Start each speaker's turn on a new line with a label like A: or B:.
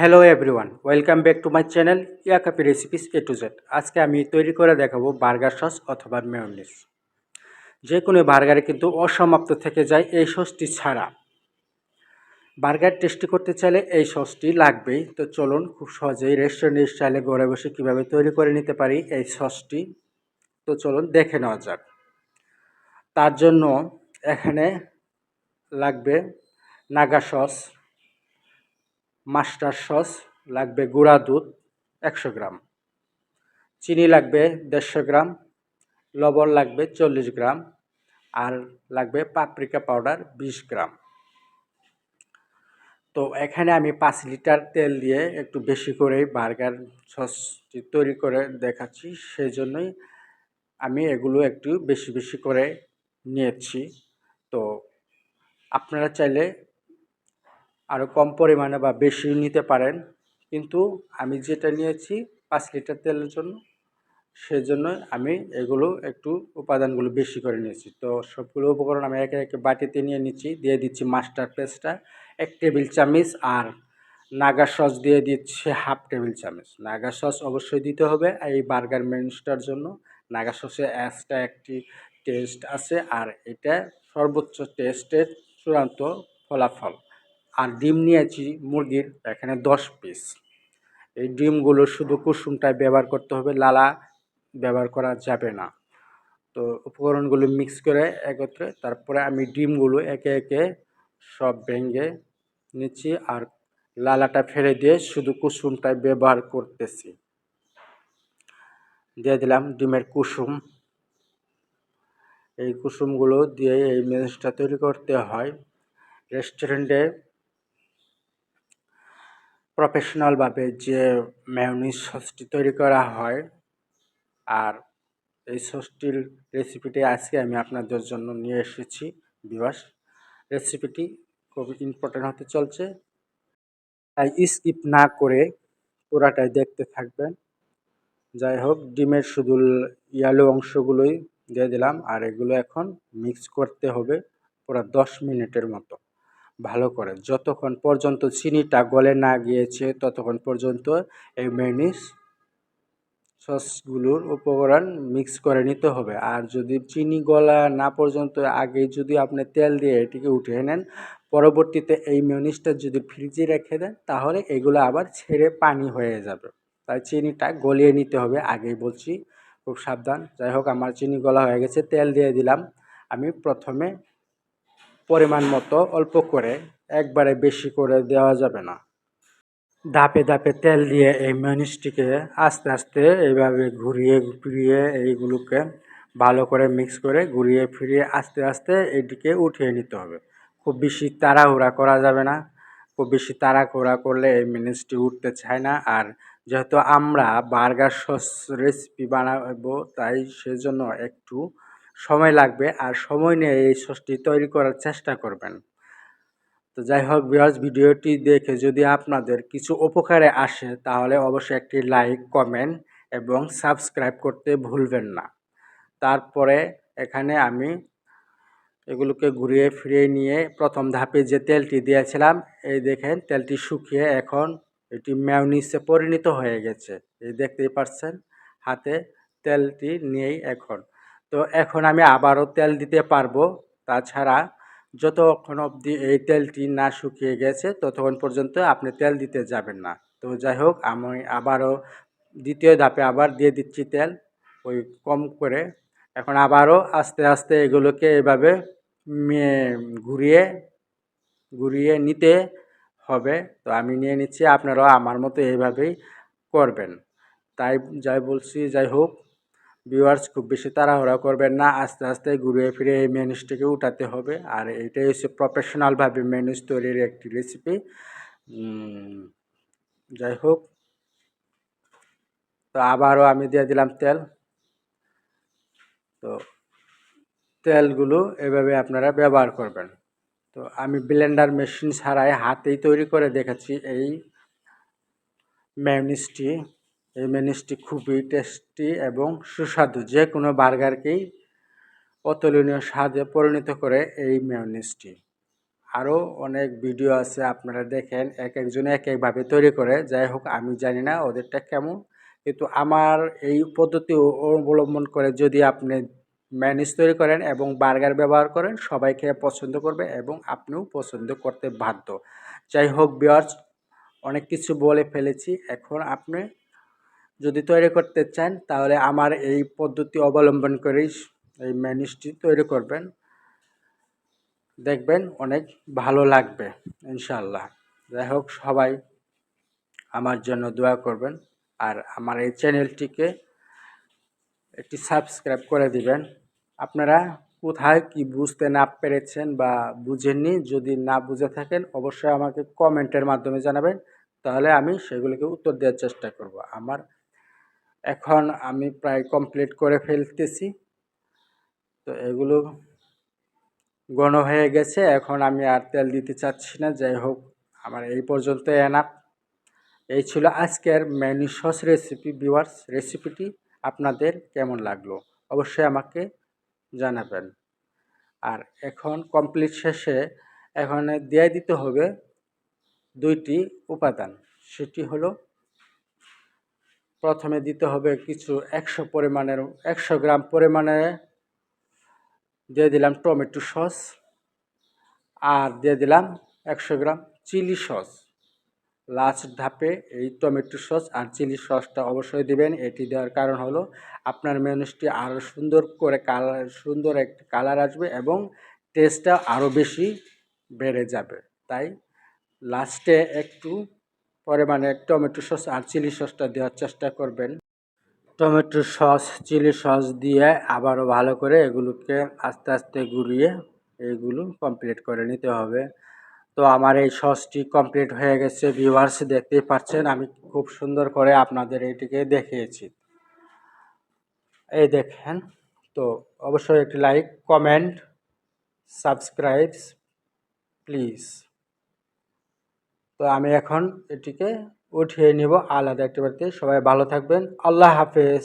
A: Hello everyone welcome back to my channel ইয়াকাপি recipes A to Z আজকে আমি তৈরি করে দেখাবো বার্গার সস অথবা মেয়নিস যে কোনো বার্গারে কিন্তু অসমাপ্ত থেকে যায় এই সসটি ছাড়া। বার্গার টেস্টি করতে চাইলে এই সসটি লাগবেই। তো চলুন খুব সহজেই রেস্টুরেন্ট স্টাইলে ঘরে বসে কীভাবে তৈরি করে নিতে পারি এই সসটি। তো চলুন দেখে নেওয়া যাক। তার জন্য এখানে লাগবে নাগা সস মাস্টার সস লাগবে গুঁড়া দুধ একশো গ্রাম। চিনি লাগবে দেড়শো গ্রাম। লবণ লাগবে চল্লিশ গ্রাম। আর লাগবে পাপরিকা পাউডার বিশ গ্রাম। তো এখানে আমি পাঁচ লিটার তেল দিয়ে একটু বেশি করেই বার্গার সসটি তৈরি করে দেখাচ্ছি। সেই জন্যই আমি এগুলো একটু বেশি বেশি করে নিয়েছি। তো আপনারা চাইলে আরও কম পরিমাণে বা বেশি নিতে পারেন। কিন্তু আমি যেটা নিয়েছি পাঁচ লিটার তেলের জন্য সেজন্য আমি এগুলো একটু উপাদানগুলো বেশি করে নিয়েছি। তো সবগুলো উপকরণ আমি একে একে বাটিতে নিয়ে নিচ্ছি, দিয়ে দিচ্ছি মাস্টার পেস্টটা, এক টেবিল চামচ, আর নাগা সস দিয়ে দিচ্ছি হাফ টেবিল চামচ। নাগা সস অবশ্যই দিতে হবে এই বার্গার মেনুসটার জন্য। নাগা সসে অ্যাসটা একটি টেস্ট আছে, আর এটা সর্বোচ্চ টেস্টের চূড়ান্ত ফলাফল। আর ডিম নিয়েছি মুরগির, এখানে দশ পিস এই ডিমগুলো শুধু কুসুমটায় ব্যবহার করতে হবে, লালা ব্যবহার করা যাবে না। তো উপকরণগুলো মিক্স করে একত্রে তারপরে আমি ডিমগুলো একে একে সব ভেঙে নিচ্ছি আর লালাটা ফেলে দিয়ে শুধু কুসুমটায় ব্যবহার করতেছি। দিয়ে দিলাম ডিমের কুসুম। এই কুসুমগুলো দিয়ে এই মেজটা তৈরি করতে হয়। রেস্টুরেন্টে প্রফেশনালভাবে যে ম্যায়োনিজ সসটি তৈরি করা হয়, আর এই সসটির রেসিপিটি আজকে আমি আপনাদের জন্য নিয়ে এসেছি বিবাস রেসিপিটি খুব ইম্পর্টেন্ট হতে চলছে। তাই স্কিপ না করে পুরাটাই দেখতে থাকবেন। যাই হোক, ডিমের শুধু ইয়ালো অংশগুলোই দিয়ে দিলাম, আর এগুলো এখন মিক্স করতে হবে পুরো দশ মিনিটের মতো। ভালো করে যতক্ষণ পর্যন্ত চিনিটা গলে না গিয়েছে, ততক্ষণ পর্যন্ত এই মেনিস সসগুলোর উপকরণ মিক্স করে নিতে হবে। আর যদি চিনি গলা না পর্যন্ত, আগে যদি আপনি তেল দিয়ে এটিকে উঠিয়ে নেন, পরবর্তীতে এই মেনিসটা যদি ফ্রিজে রেখে দেন, তাহলে এগুলো আবার ছেড়ে পানি হয়ে যাবে। তাই চিনিটা গলিয়ে নিতে হবে। আগেই বলছি, খুব সাবধান। যাই হোক, আমার চিনি গলা হয়ে গেছে, তেল দিয়ে দিলাম। আমি প্রথমে পরিমাণ মতো অল্প করে একবারে বেশি করে দেওয়া যাবে না। ধাপে ধাপে তেল দিয়ে এই ম্যানিসটিকে আস্তে আস্তে এইভাবে ঘুরিয়ে ফিরিয়ে এইগুলোকে ভালো করে মিক্স করে ঘুরিয়ে ফিরিয়ে আস্তে আস্তে এটিকে উঠিয়ে নিতে হবে। খুব বেশি তাড়াহুড়া করা যাবে না। খুব বেশি তাড়াহুড়া করলে এই ম্যানিসটি উঠতে চায় না। আর যেহেতু আমরা বার্গার সস রেসিপি বানাবো, তাই সেজন্য একটু সময় লাগবে আর সময় নিয়ে এই সসটি তৈরি করার চেষ্টা করবেন। তো যাই হোক বিরাজ ভিডিওটি দেখে যদি আপনাদের কিছু উপকারে আসে, তাহলে অবশ্যই একটি লাইক কমেন্ট এবং সাবস্ক্রাইব করতে ভুলবেন না। তারপরে এখানে আমি এগুলোকে ঘুরিয়ে ফিরিয়ে নিয়ে প্রথম ধাপে যে তেলটি দিয়েছিলাম, এই দেখেন তেলটি শুকিয়ে এখন এটি ম্যাউনিসে পরিণত হয়ে গেছে। এই দেখতেই পাচ্ছেন, হাতে তেলটি নিয়েই এখন তো এখন আমি আবারও তেল দিতে পারব। তাছাড়া যতক্ষণ অবধি এই তেলটি না শুকিয়ে গেছে, ততক্ষণ পর্যন্ত আপনি তেল দিতে যাবেন না। তো যাই হোক, আমি আবারও দ্বিতীয় ধাপে আবার দিয়ে দিচ্ছি তেল, ওই কম করে। এখন আবারও আস্তে আস্তে এগুলোকে এভাবে ঘুরিয়ে ঘুরিয়ে নিতে হবে। তো আমি নিয়ে নিচ্ছি, আপনারাও আমার মতো এইভাবেই করবেন। তাই যাই বলছি, যাই হোক ভিউয়ার্স খুব বেশি তাড়াহুড়া করবেন না, আস্তে আস্তে ঘুরিয়ে ফিরে এই ম্যানুসটিকে উঠাতে হবে। আর এটাই হচ্ছে প্রফেশনালভাবে ম্যানুস তৈরির একটি রেসিপি যাই হোক। তো আবারও আমি দিয়ে দিলাম তেল। তো তেলগুলো এভাবে আপনারা ব্যবহার করবেন। তো আমি ব্লেন্ডার মেশিন ছাড়াই হাতেই তৈরি করে দেখাচ্ছি এই ম্যানিসটি এই ম্যানিসটি খুবই টেস্টি এবং সুস্বাদু। যে কোনো বার্গারকেই অতুলনীয় স্বাদে পরিণত করে এই ম্যানিসটি আরও অনেক ভিডিও আছে, আপনারা দেখেন এক একজনে এক একভাবে তৈরি করে। যাই হোক, আমি জানি না ওদেরটা কেমন, কিন্তু আমার এই পদ্ধতি অবলম্বন করে যদি আপনি ম্যানিস তৈরি করেন এবং বার্গার ব্যবহার করেন, সবাই খেয়ে পছন্দ করবে এবং আপনিও পছন্দ করতে বাধ্য। যাই হোক বিয়ার্স অনেক কিছু বলে ফেলেছি। এখন আপনি যদি তৈরি করতে চান, তাহলে আমার এই পদ্ধতি অবলম্বন করেই এই ম্যানিসটি তৈরি করবেন। দেখবেন অনেক ভালো লাগবে ইনশাল্লাহ যাই হোক, সবাই আমার জন্য দোয়া করবেন আর আমার এই চ্যানেলটিকে একটি সাবস্ক্রাইব করে দিবেন। আপনারা কোথায় কি বুঝতে না পেরেছেন বা বুঝেননি, যদি না বুঝে থাকেন, অবশ্যই আমাকে কমেন্টের মাধ্যমে জানাবেন। তাহলে আমি সেগুলোকে উত্তর দেওয়ার চেষ্টা করব। আমার এখন আমি প্রায় কমপ্লিট করে ফেলতেছি। তো এগুলো ঘন হয়ে গেছে, এখন আমি আর তেল দিতে চাচ্ছি না, যাই হোক, আমার এই পর্যন্ত এনাপ এই ছিল আজকের ম্যানি সস রেসিপি ভিউয়ার্স রেসিপিটি আপনাদের কেমন লাগল? অবশ্যই আমাকে জানাবেন। আর এখন কমপ্লিট শেষে এখন দিয়ে দিতে হবে দুইটি উপাদান, সেটি হলো প্রথমে দিতে হবে কিছু একশো পরিমাণের, একশো গ্রাম পরিমাণে দিয়ে দিলাম টমেটো সস আর দিয়ে দিলাম একশো গ্রাম চিলি সস। লাস্ট ধাপে এই টমেটো সস আর চিলি সসটা অবশ্যই দিবেন। এটি দেওয়ার কারণ হলো আপনার মেনুসটি আরও সুন্দর করে কালার, সুন্দর একটি কালার আসবে এবং টেস্টটা আরও বেশি বেড়ে যাবে। তাই লাস্টে একটু পরিমাণে টমেটো সস আর চিলি সসটা দেওয়ার চেষ্টা করবেন। টমেটো সস, চিলি সস দিয়ে আবারও ভালো করে এগুলোকে আস্তে আস্তে গুলিয়ে এইগুলো কমপ্লিট করে নিতে হবে। তো আমার এই সসটি কমপ্লিট হয়ে গেছে ভিউয়ার্স দেখতেই পাচ্ছেন, আমি খুব সুন্দর করে আপনাদের এটিকে দেখিয়েছি। এই দেখেন, তো অবশ্যই একটি লাইক কমেন্ট সাবস্ক্রাইবস প্লিজ তো আমি এখন এটিকে উঠিয়ে নিব আলাদা একটি বাড়িতে। সবাই ভালো থাকবেন। আল্লাহ হাফেজ।